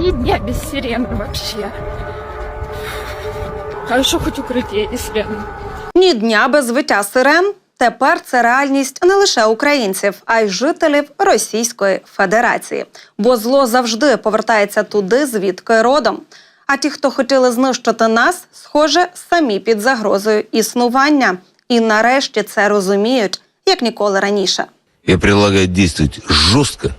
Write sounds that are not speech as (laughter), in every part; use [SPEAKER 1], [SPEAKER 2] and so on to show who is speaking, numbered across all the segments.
[SPEAKER 1] Ни дня без сирены вообще. Хорошо хоть укрытие есть рядом.
[SPEAKER 2] Ні дня без звиття сирен. Тепер це реальність не лише українців, а й жителів Російської Федерації. Бо зло завжди повертається туди, звідки родом. А ті, хто хотіли знищити нас, схоже, самі під загрозою існування. І нарешті це розуміють як ніколи раніше.
[SPEAKER 3] Я предлагаю действовать жестко.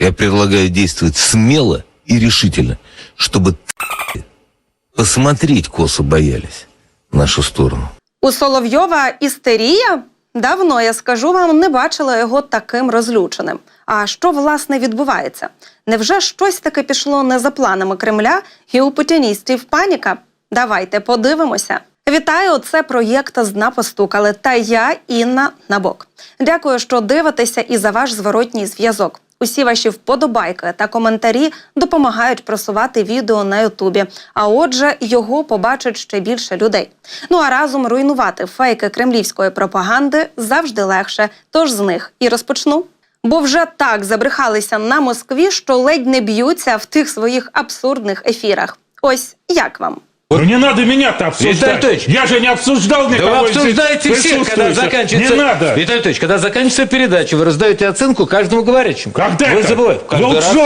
[SPEAKER 3] Я предлагаю действовать смело и решительно, чтобы посмотреть косо боялись в нашу сторону.
[SPEAKER 2] У Соловйова істерія? Давно я скажу вам, не бачила його таким розлюченим. А що власне відбувається? Невже щось таке пішло не за планами Кремля і у путіністів паніка? Давайте подивимося. Вітаю! Це проєкт «Зна постукали» та я Інна Набок. Дякую, що дивитеся і за ваш зворотній зв'язок. Усі ваші вподобайки та коментарі допомагають просувати відео на Ютубі. А отже, його побачить ще більше людей. Ну а разом руйнувати фейки кремлівської пропаганди завжди легше. Тож з них і розпочну. Бо вже так забрехалися на Москві, що ледь не б'ються в тих своїх абсурдних ефірах. Ось як вам?
[SPEAKER 4] Ну не надо меня-то
[SPEAKER 5] Виталий
[SPEAKER 4] обсуждать.
[SPEAKER 5] Анатольевич,
[SPEAKER 4] Я же не обсуждал
[SPEAKER 5] Да
[SPEAKER 4] никого
[SPEAKER 5] вы
[SPEAKER 4] из
[SPEAKER 5] обсуждаете всех, когда заканчивается...
[SPEAKER 4] Не надо.
[SPEAKER 5] Виталий Анатольевич, когда заканчивается передача, вы раздаете оценку каждому говорящему.
[SPEAKER 4] Когда
[SPEAKER 5] вы
[SPEAKER 4] это?
[SPEAKER 5] забываете. Каждый раз.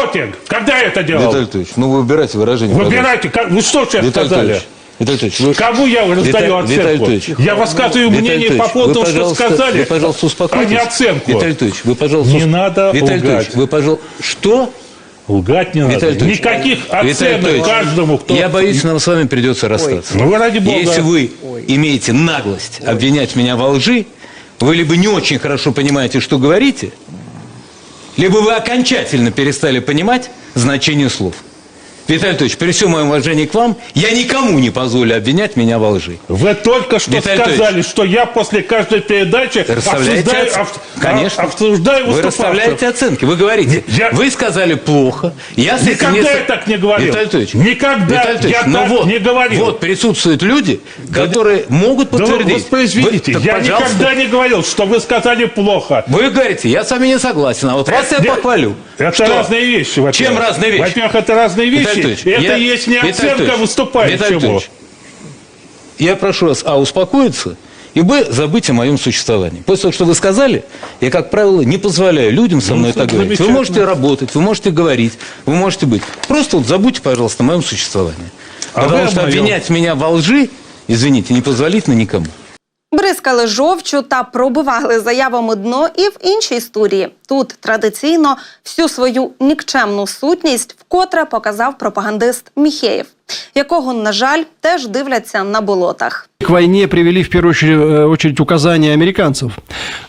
[SPEAKER 4] Когда я это делал?
[SPEAKER 5] Виталий Анатольевич, ну вы выбирайте выражение.
[SPEAKER 4] Выбирайте. Как- Вы что сейчас
[SPEAKER 5] Виталий
[SPEAKER 4] сказали?
[SPEAKER 5] Анатольевич, Виталий Анатольевич, вы...
[SPEAKER 4] Кому я раздаю
[SPEAKER 5] Виталий-
[SPEAKER 4] оценку?
[SPEAKER 5] Виталий
[SPEAKER 4] я высказываю
[SPEAKER 5] Виталий
[SPEAKER 4] мнение по
[SPEAKER 5] Анатольевич,
[SPEAKER 4] поводу
[SPEAKER 5] вы,
[SPEAKER 4] того, что сказали,
[SPEAKER 5] Вы, пожалуйста, успокойтесь.
[SPEAKER 4] а не оценку.
[SPEAKER 5] Виталий Анатольевич, вы, пожалуйста...
[SPEAKER 4] Не надо
[SPEAKER 5] Виталий. Анатольевич, вы, пожалуйста... Что?
[SPEAKER 4] Лгать не надо.
[SPEAKER 5] Виталий Анатольевич,
[SPEAKER 4] Никаких
[SPEAKER 5] Виталий
[SPEAKER 4] оценок
[SPEAKER 5] Анатольевич,
[SPEAKER 4] каждому, кто...
[SPEAKER 5] Я боюсь, нам с вами придется расстаться.
[SPEAKER 4] Ну вы ради бога.
[SPEAKER 5] Если вы имеете наглость обвинять меня во лжи, вы либо не очень хорошо понимаете, что говорите, либо вы окончательно перестали понимать значение слов. Виталий Анатольевич, при всем моем уважении к вам, я никому не позволю обвинять меня во лжи.
[SPEAKER 4] Вы только что
[SPEAKER 5] Виталий
[SPEAKER 4] сказали, что я после каждой передачи обсуждаю,
[SPEAKER 5] оценки.
[SPEAKER 4] об-
[SPEAKER 5] Конечно.
[SPEAKER 4] обсуждаю
[SPEAKER 5] Вы расставляете оценки. Вы говорите,
[SPEAKER 4] Я-
[SPEAKER 5] вы сказали плохо. Я с
[SPEAKER 4] Никогда
[SPEAKER 5] не...
[SPEAKER 4] я так не говорил.
[SPEAKER 5] Виталий Анатольевич,
[SPEAKER 4] Никогда
[SPEAKER 5] Виталий Анатольевич,
[SPEAKER 4] я
[SPEAKER 5] ну
[SPEAKER 4] так
[SPEAKER 5] вот,
[SPEAKER 4] не говорил.
[SPEAKER 5] Вот присутствуют люди, которые могут
[SPEAKER 4] Да вы
[SPEAKER 5] подтвердить.
[SPEAKER 4] воспроизведите.
[SPEAKER 5] Вы- так,
[SPEAKER 4] я
[SPEAKER 5] пожалуйста.
[SPEAKER 4] никогда не говорил, что вы сказали плохо.
[SPEAKER 5] Вы говорите, я с вами не согласен, а вот вас я
[SPEAKER 4] Нет,
[SPEAKER 5] похвалю.
[SPEAKER 4] Это
[SPEAKER 5] Что?
[SPEAKER 4] разные вещи, во-первых.
[SPEAKER 5] Чем разные вещи?
[SPEAKER 4] Во-первых, это разные вещи. Это
[SPEAKER 5] я-
[SPEAKER 4] есть не оценка выступающему.
[SPEAKER 5] Анатольевич, Я прошу вас, а, успокоиться, и, б, забыть о моем существовании. После того, что вы сказали, я, как правило, не позволяю людям со
[SPEAKER 4] Ну,
[SPEAKER 5] мной так говорить. Вы можете работать, вы можете говорить, вы можете быть. Просто вот забудьте, пожалуйста, о моем существовании.
[SPEAKER 4] А
[SPEAKER 5] Потому что
[SPEAKER 4] моем.
[SPEAKER 5] обвинять меня во лжи, извините, непозволительно никому.
[SPEAKER 2] Бризкали жовчу та пробивали заявами дно і в іншій студії. Тут традиційно всю свою нікчемну сутність вкотре показав пропагандист Міхеєв, якого, на жаль, теж дивляться на болотах.
[SPEAKER 6] К войне привели в первую очередь, э, очередь указания американцев.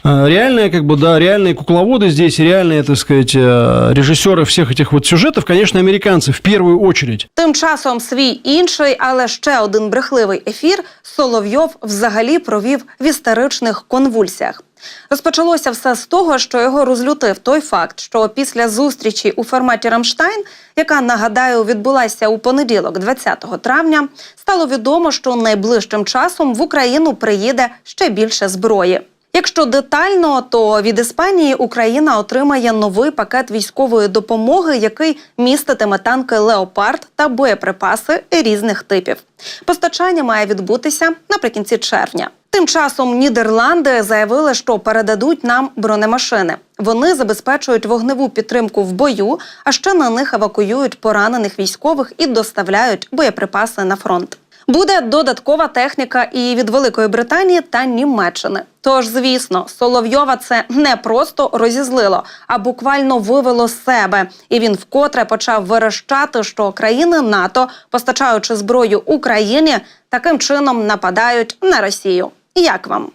[SPEAKER 6] Э, Реальные, как бы, да, реальные кукловоды здесь, реальные, так сказать, э, режиссеры всех этих вот сюжетов, конечно, американцы в первую очередь.
[SPEAKER 2] Тим часом свій інший, але ще один брехливий ефір Соловйов взагалі провів в істеричних конвульсіях. Розпочалося все з того, що його розлютив той факт, що після зустрічі у форматі Рамштайн, яка нагадаю відбулася у понеділок, 20 травня, стало відомо, що найближчим часом в Україну приїде ще більше зброї. Якщо детально, то від Іспанії Україна отримає новий пакет військової допомоги, який міститиме танки Леопард та боєприпаси різних типів. Постачання має відбутися наприкінці червня. Тим часом Нідерланди заявили, що передадуть нам бронемашини. Вони забезпечують вогневу підтримку в бою, а ще на них евакуюють поранених військових і доставляють боєприпаси на фронт. Буде додаткова техніка і від Великої Британії та Німеччини. Тож, звісно, Соловйова це не просто розізлило, а буквально вивело з себе. І він вкотре почав верещати, що країни НАТО, постачаючи зброю Україні, таким чином нападають на Росію. Як вам?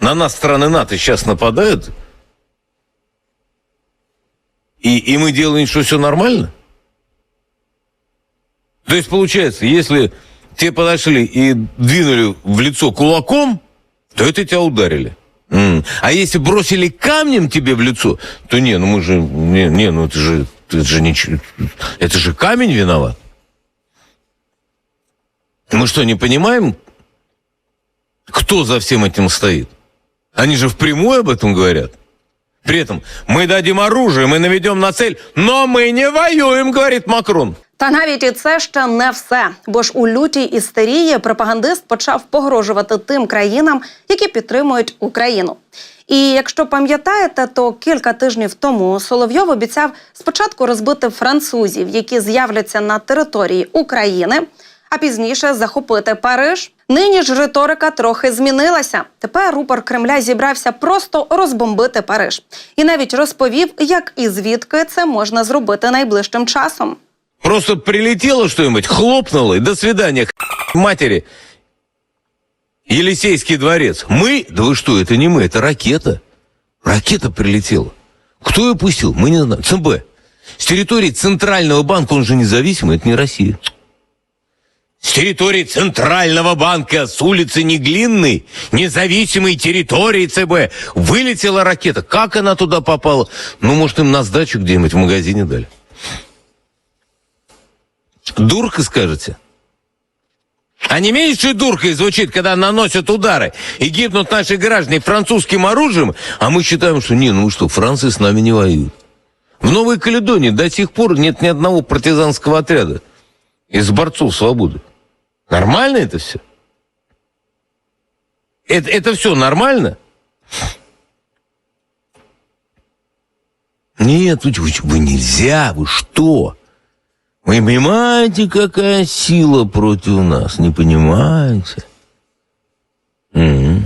[SPEAKER 3] На нас страны НАТО сейчас нападают? И, и мы делаем, что все нормально? То есть, получается, если тебе подошли и двинули в лицо кулаком, то это тебя ударили. А если бросили камнем тебе в лицо, то не, ну мы же, не, не ну это же, это же ничего, это же камень виноват. Мы что, не понимаем, кто за всем этим стоит? Они же впрямую об этом говорят. При этом мы дадим оружие, мы наведем на цель, но мы не воюем, говорит Макрон.
[SPEAKER 2] Та навіть і це ще не все. Бо ж у лютій істерії пропагандист почав погрожувати тим країнам, які підтримують Україну. І якщо пам'ятаєте, то кілька тижнів тому Соловйов обіцяв спочатку розбити французів, які з'являться на території України, а пізніше захопити Париж. Нині ж риторика трохи змінилася. Тепер рупор Кремля зібрався просто розбомбити Париж і навіть розповів, як і звідки це можна зробити найближчим часом.
[SPEAKER 3] Просто прилетело что-нибудь, хлопнуло, и до свидания, матери. Елисейский дворец. Мы? Да вы что, это не мы, это ракета. Ракета прилетела. Кто ее пустил? Мы не знаем. ЦБ. С территории Центрального банка, он же независимый, это не Россия. С территории Центрального банка, с улицы Неглинной, независимой территории ЦБ, вылетела ракета. Как она туда попала? Ну, может, им на сдачу где-нибудь в магазине дали. Дурка, скажете? А не меньшей дуркой звучит, когда наносят удары и гибнут наши граждане французским оружием, а мы считаем, что не, ну что, Франция с нами не воюет. В Новой Каледонии до сих пор нет ни одного партизанского отряда из борцов свободы. Нормально это все? Это, это все нормально? Нет, вы- вы нельзя, вы что? Вы понимаете, какая сила против нас? Не понимаете? Мгм.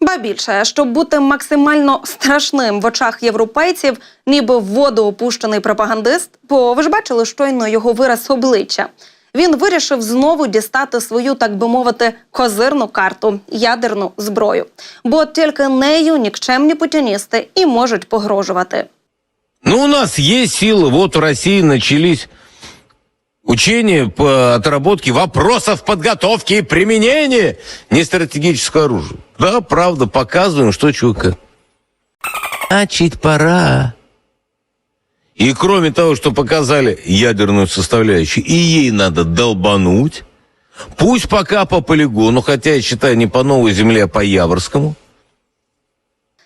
[SPEAKER 2] Ба більше, щоб бути максимально страшним в очах європейців, ніби в воду опущений пропагандист, бо ви ж бачили щойно його вираз обличчя. Він вирішив знову дістати свою, так би мовити, козирну карту ядерну зброю. Бо тільки нею нікчемні путіністи і можуть погрожувати.
[SPEAKER 3] Ну, у нас есть силы. Вот в России начались учения по отработке вопросов подготовки и применения нестратегического оружия. Да, правда, показываем, что чего как. Значит, пора. И кроме того, что показали ядерную составляющую, и ей надо долбануть. Пусть пока по полигону, хотя я считаю не по новой земле, а по Яворскому.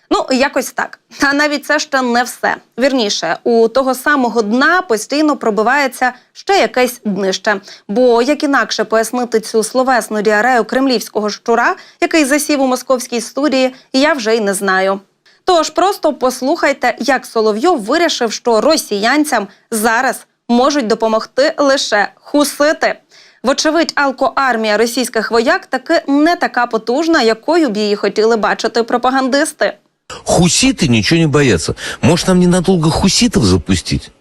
[SPEAKER 2] Ну, якось так. А навіть це ще не все. Вірніше, у того самого дна постійно пробивається ще якесь днище. Бо як інакше пояснити цю словесну діарею кремлівського щура, який засів у московській студії, я вже й не знаю. Тож просто послухайте, як Соловйов вирішив, що росіянцям зараз можуть допомогти лише хусити. Вочевидь, алкоармія російських вояк таки не така потужна, якою б її хотіли бачити пропагандисти.
[SPEAKER 3] Хуситы ничего не боятся. Может, нам ненадолго хуситов запустить?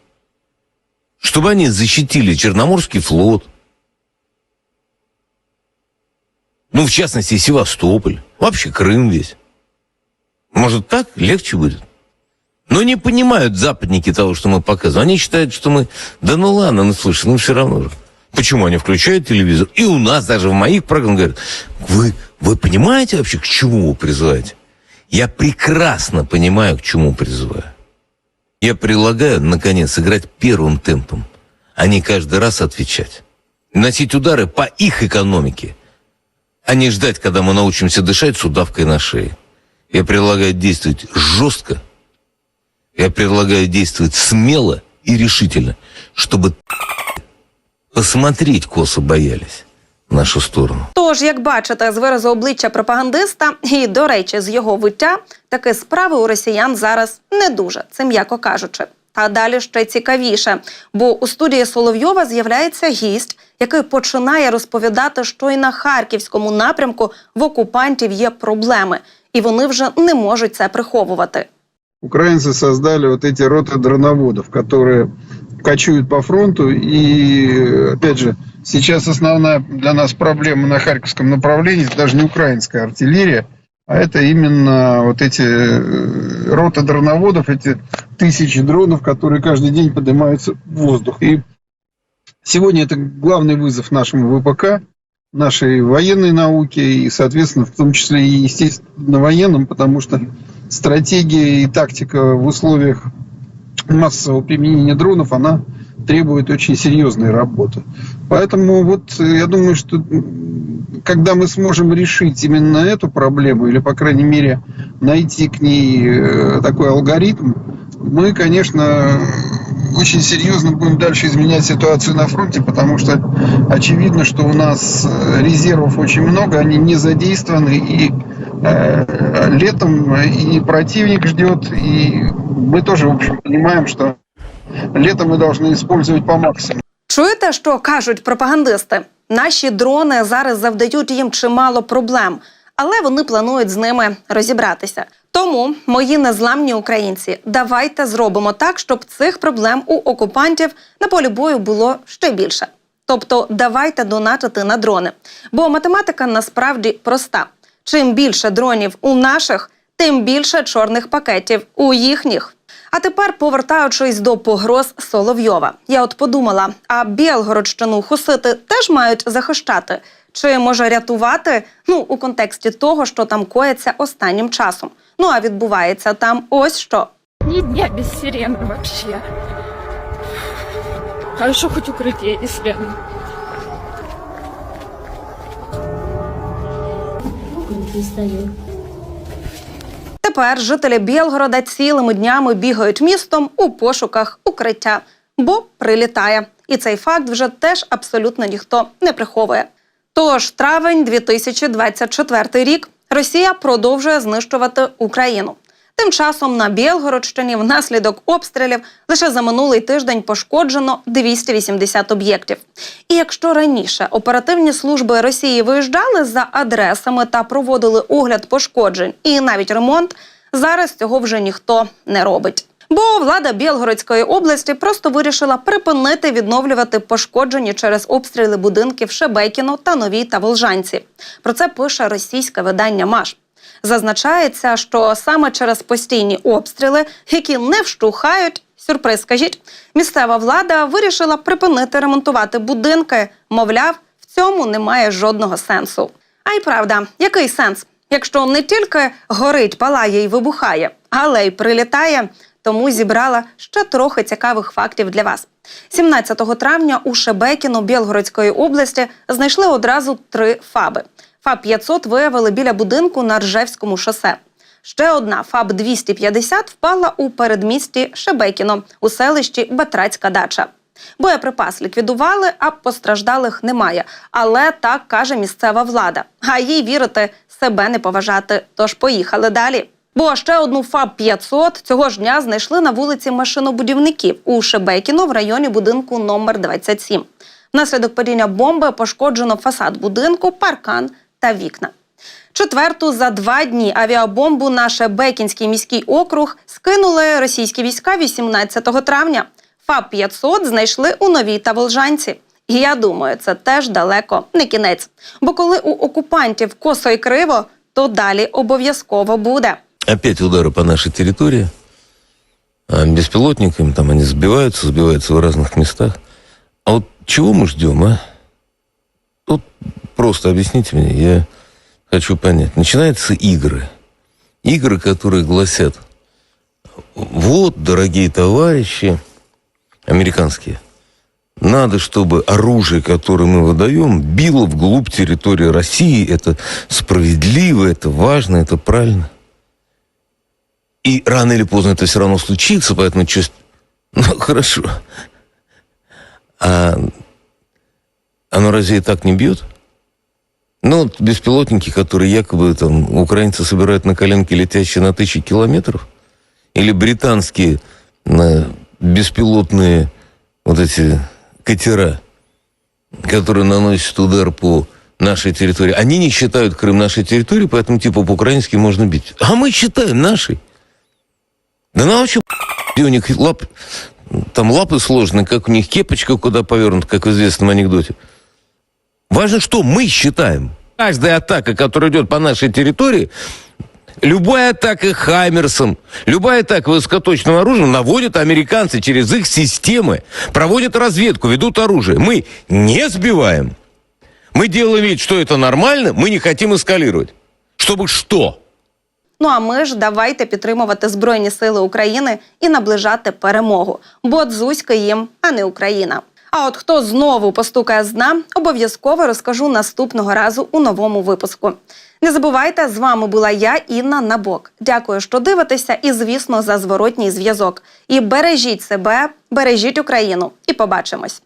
[SPEAKER 3] Чтобы они защитили Черноморский флот. Ну, в частности, Севастополь. Вообще Крым весь. Может, так легче будет? Но не понимают западники того, что мы показываем. Они считают, что мы... Да ну ладно, ну слушай, ну все равно же. Почему они включают телевизор? И у нас даже в моих программах говорят, вы, вы понимаете вообще, к чему вы призываете? Я прекрасно понимаю, к чему призываю. Я предлагаю, наконец, играть первым темпом, а не каждый раз отвечать. Носить удары по их экономике, а не ждать, когда мы научимся дышать с удавкой на шее. Я предлагаю действовать жестко. Я предлагаю действовать смело и решительно, чтобы посмотреть косо боялись нашу сторону.
[SPEAKER 2] Тож, як бачите, з виразу обличчя пропагандиста і, до речі, з його виття, таки справи у росіян зараз не дуже, це м'яко кажучи. Та далі ще цікавіше, бо у студії Соловйова з'являється гість, який починає розповідати, що і на харківському напрямку в окупантів є проблеми, і вони вже не можуть це приховувати.
[SPEAKER 7] украинцы создали вот эти роты дроноводов, которые кочуют по фронту. И, опять же, сейчас основная для нас проблема на Харьковском направлении, это даже не украинская артиллерия, а это именно вот эти э, роты дроноводов, эти тысячи дронов, которые каждый день поднимаются в воздух. И сегодня это главный вызов нашему ВПК, нашей военной науке и, соответственно, в том числе и, естественно, военным, потому что стратегия и тактика в условиях массового применения дронов, она требует очень серьезной работы. Поэтому вот э, я думаю, что когда мы сможем решить именно эту проблему, или, по крайней мере, найти к ней э, такой алгоритм, мы, конечно, очень серьезно будем дальше изменять ситуацию на фронте, потому что очевидно, что у нас э, резервов очень много, они не задействованы, и летом и противник ждет, и мы тоже, в общем, понимаем, что лето мы должны использовать по максимуму.
[SPEAKER 2] Чуєте, що кажуть пропагандисти? Наші дрони зараз завдають їм чимало проблем, але вони планують з ними розібратися. Тому, мої незламні українці, давайте зробимо так, щоб цих проблем у окупантів на полі бою було ще більше. Тобто, давайте донатити на дрони. Бо математика насправді проста: чим більше дронів у наших, тим більше чорних пакетів у їхніх. А тепер, повертаючись до погроз Соловйова, я от подумала: а Білгородщину хусити теж мають захищати? Чи може рятувати? Ну, у контексті того, що там коїться останнім часом. Ну а відбувається там ось що.
[SPEAKER 1] Ни дня без сирены вообще. Хорошо хоть укрытие есть рядом.
[SPEAKER 2] Тепер жителі Білгорода цілими днями бігають містом у пошуках укриття, бо прилітає. І цей факт вже теж абсолютно ніхто не приховує. Тож травень 2024 рік Росія продовжує знищувати Україну. Тим часом на Білгородщині внаслідок обстрілів лише за минулий тиждень пошкоджено 280 об'єктів. І якщо раніше оперативні служби Росії виїжджали за адресами та проводили огляд пошкоджень і навіть ремонт, зараз цього вже ніхто не робить. Бо влада Білгородської області просто вирішила припинити відновлювати пошкоджені через обстріли будинків Шебекіно та Новій та Волжанці. Про це пише російське видання Маш. Зазначається, що саме через постійні обстріли, які не вщухають, сюрприз, скажіть, місцева влада вирішила припинити ремонтувати будинки. Мовляв, в цьому немає жодного сенсу. А й правда, який сенс? Якщо не тільки горить, палає і вибухає, але й прилітає, тому зібрала ще трохи цікавих фактів для вас. 17 травня у Шебекіно Білгородської області знайшли одразу три фаби. ФАБ 500 виявили біля будинку на Ржевському шосе. Ще одна ФАБ 250 впала у передмісті Шебекіно у селищі Батрацька дача. Боєприпас ліквідували, а постраждалих немає. Але так каже місцева влада. А їй вірити себе не поважати. Тож поїхали далі. Бо ще одну ФАБ 500 цього ж дня знайшли на вулиці машинобудівників у Шебекіно в районі будинку номер 27. Внаслідок падіння бомби пошкоджено фасад будинку, паркан та вікна. Четверту за два дні авіабомбу на Шебекінський міський округ скинули російські війська 18 травня. ФАБ 500 знайшли у Новій та Волжанці. І я думаю, це теж далеко не кінець. Бо коли у окупантів косо і криво, то далі обов'язково буде.
[SPEAKER 3] Опять удары по нашей территории. А беспилотниками там они сбиваются, сбиваются в разных местах. А вот чего мы ждем, а? Вот просто объясните мне, я хочу понять. Начинаются игры. Игры, которые гласят, вот, дорогие товарищи, американские, надо, чтобы оружие, которое мы выдаем, било вглубь территории России. Это справедливо, это важно, это правильно. И рано или поздно это все равно случится, поэтому чувств... (laughs) Ну, хорошо. А оно разве и так не бьет? Ну, беспилотники, которые якобы там украинцы собирают на коленке, летящие на тысячи километров, или британские на беспилотные вот эти катера, которые наносят удар по нашей территории. Они не считают Крым нашей территорией, поэтому типа по-украински можно бить. А мы считаем нашей. Да нам вообще у них лап, там лапы сложные, как у них кепочка куда повернута, как в известном анекдоте. Важно, что мы считаем. Каждая атака, которая идет по нашей территории, любая атака Хаймерсом, любая атака высокоточным оружием наводят американцы через их системы, проводят разведку, ведут оружие. Мы не сбиваем. Мы делаем вид, что это нормально, мы не хотим эскалировать. Чтобы что?
[SPEAKER 2] Ну а ми ж давайте підтримувати Збройні Сили України і наближати перемогу. Бо дзузька їм, а не Україна. А от хто знову постукає з дна, обов'язково розкажу наступного разу у новому випуску. Не забувайте, з вами була я, Інна Набок. Дякую, що дивитеся, і звісно, за зворотній зв'язок. І бережіть себе, бережіть Україну. І побачимось.